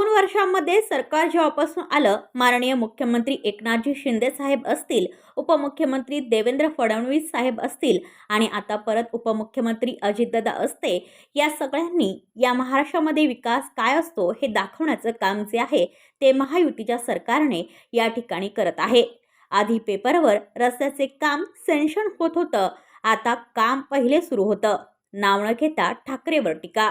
दोन वर्षांमध्ये सरकार जेव्हापासून आलं माननीय मुख्यमंत्री एकनाथजी शिंदे साहेब असतील उपमुख्यमंत्री देवेंद्र फडणवीस साहेब असतील आणि आता परत उपमुख्यमंत्री अजितदादा असते या सगळ्यांनी या महाराष्ट्रामध्ये विकास काय असतो हे दाखवण्याचं काम जे आहे ते महायुतीच्या सरकारने या ठिकाणी करत आहे. आधी पेपरवर रस्त्याचे काम सेन्शन होत होतं आता काम पहिले सुरू होतं. नाव न घेता ठाकरेवर टीका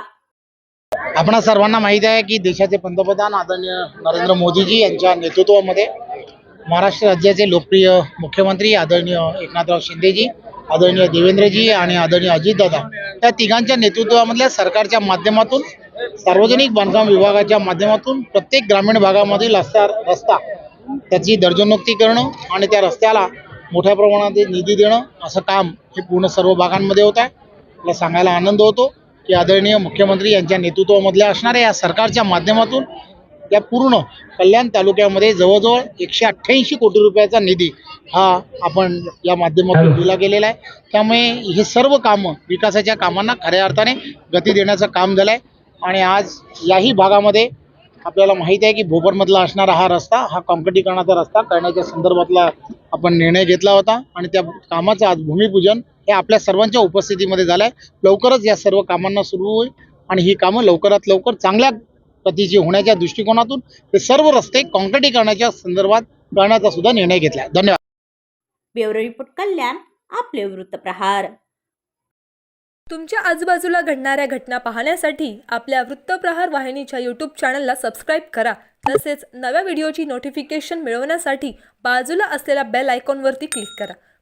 आपणा सर्वांना माहीत आहे की देशाचे पंतप्रधान आदरणीय नरेंद्र मोदीजी यांच्या नेतृत्वामध्ये महाराष्ट्र राज्याचे लोकप्रिय मुख्यमंत्री आदरणीय एकनाथराव शिंदेजी आदरणीय देवेंद्रजी आणि आदरणीय अजितदादा या तिघांच्या नेतृत्वामधल्या सरकारच्या माध्यमातून सार्वजनिक बांधकाम विभागाच्या माध्यमातून प्रत्येक ग्रामीण भागामधील रस्ता रस्ता त्याची दर्जोन्नती करणं आणि त्या रस्त्याला मोठ्या प्रमाणात निधी देणं असं काम हे पूर्ण सर्व भागांमध्ये होत आहे. मला सांगायला आनंद होतो. की आदरणीय मुख्यमंत्री यांच्या नेतृत्वामधल्या असणाऱ्या या सरकारच्या माध्यमातून या पूर्ण कल्याण तालुक्यामध्ये जवळजवळ एकशे अठ्ठ्याऐंशी कोटी रुपयाचा निधी हा आपण या माध्यमातून दिला गेलेला आहे. त्यामुळे हे सर्व कामं विकासाच्या कामांना खऱ्या अर्थाने गती देण्याचं काम झालं आहे आणि आज याही भागामध्ये आपल्याला माहीत आहे की भोपरमधला असणारा हा रस्ता हा काँक्रिटीकरणाचा रस्ता करण्याच्या संदर्भातला आपण निर्णय घेतला होता. आणि त्या कामाचं आज भूमिपूजन हे आपल्या सर्वांच्या उपस्थितीमध्ये झालं आहे लवकरच या सर्व कामांना सुरू होईल आणि ही कामं लवकरात लवकर चांगल्या गतीची होण्याच्या दृष्टिकोनातून हे सर्व रस्ते काँक्रिटीकरणाच्या संदर्भात करण्याचा सुद्धा निर्णय घेतला आहे धन्यवाद. ब्युरो रिपोर्ट कल्याण आपले वृत्तप्रहार तुमच्या आजूबाजूला घडणाऱ्या घटना पाहण्यासाठी आपल्या वृत्तप्रहार वाहिनीच्या यूट्यूब चॅनलला सबस्क्राईब करा. तसेच नव्या व्हिडिओची नोटिफिकेशन मिळवण्यासाठी बाजूला असलेल्या बेल आयकॉनवरती क्लिक करा.